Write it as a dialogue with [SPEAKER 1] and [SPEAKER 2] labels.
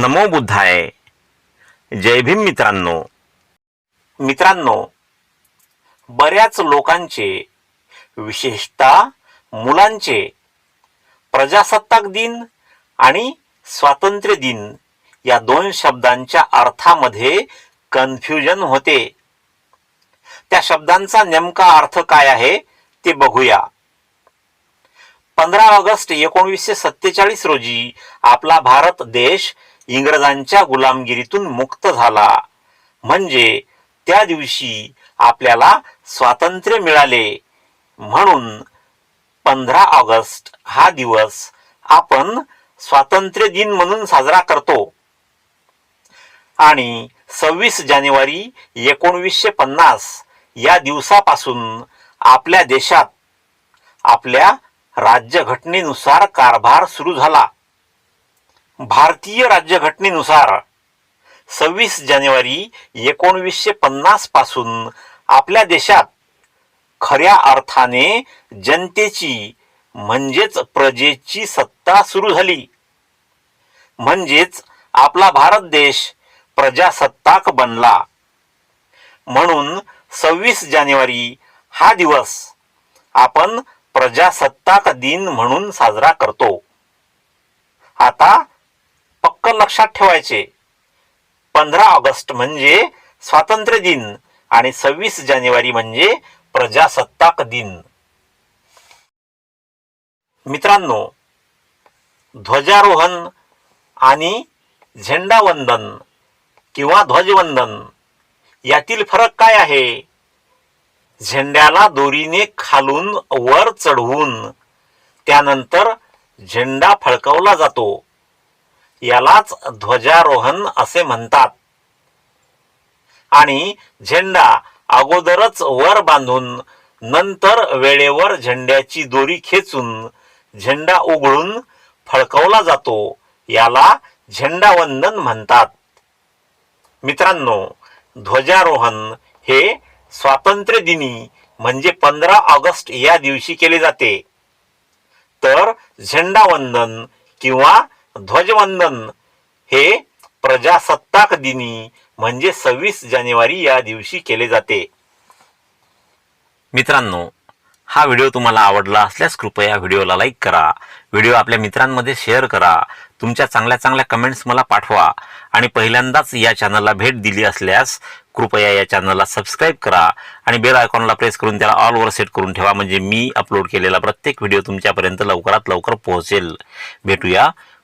[SPEAKER 1] नमो बुद्धाय. जय भीम मित्रांनो. मित्रांनो बऱ्याच लोकांचे विशेषतः मुलांचे प्रजासत्ताक दिन आणि स्वातंत्र्य दिन या दोन शब्दांच्या अर्थामध्ये कन्फ्युजन होते. त्या शब्दांचा नेमका अर्थ काय आहे ते बघूया. पंधरा ऑगस्ट एकोणीसशे सत्तेचाळीस रोजी आपला भारत देश इंग्रजांच्या गुलामगिरीतून मुक्त झाला. म्हणजे त्या दिवशी आपल्याला स्वातंत्र्य मिळाले. म्हणून पंधरा ऑगस्ट हा दिवस आपण स्वातंत्र्य दिन म्हणून साजरा करतो. आणि सव्वीस जानेवारी एकोणवीसशे पन्नास या दिवसापासून आपल्या देशात आपल्या राज्यघटनेनुसार कारभार सुरू झाला. भारतीय राज्यघटनेनुसार सव्वीस जानेवारी एकोणवीसशे पन्नासपासून आपल्या देशात खऱ्या अर्थाने जनतेची म्हणजेच प्रजेची सत्ता सुरू झाली. म्हणजेच आपला भारत देश प्रजासत्ताक बनला. म्हणून सव्वीस जानेवारी हा दिवस आपण प्रजासत्ताक दिन म्हणून साजरा करतो. आता लक्षात ठेवायचे. पंधरा ऑगस्ट म्हणजे स्वातंत्र्य दिन आणि सव्वीस जानेवारी म्हणजे प्रजासत्ताक दिन. मित्रांनो ध्वजारोहण आणि झेंडावंदन किंवा ध्वजवंदन यातील फरक काय आहे? झेंड्याला दोरीने खालून वर चढवून त्यानंतर झेंडा फडकवला जातो. यालाच ध्वजारोहण असे म्हणतात. आणि झेंडा अगोदरच वर बांधून नंतर वेळेवर झेंड्याची दोरी खेचून झेंडा उघडून फडकवला जातो. याला झेंडावंदन म्हणतात. मित्रांनो ध्वजारोहण हे स्वातंत्र्य दिनी म्हणजे पंधरा ऑगस्ट या दिवशी केले जाते. तर झेंडावंदन किंवा ध्वजवंदन. हे प्रजासत्ताक दिनी म्हणजे सव्वीस जानेवारी या दिवशी केले जाते. मित्रांनो हा व्हिडिओ तुम्हाला आवडला असल्यास कृपया व्हिडिओला लाईक करा. व्हिडिओ आपल्या मित्रांमध्ये शेअर करा. तुमच्या चांगल्या चांगल्या कमेंट्स मला पाठवा. आणि पहिल्यांदाच या चॅनलला भेट दिली असल्यास कृपया या चॅनलला सबस्क्राईब करा. आणि बेल आयकॉनला प्रेस करून त्याला ऑलवर सेट करून ठेवा. म्हणजे मी अपलोड केलेला प्रत्येक व्हिडिओ तुमच्यापर्यंत लवकरात लवकर पोहोचेल. भेटूया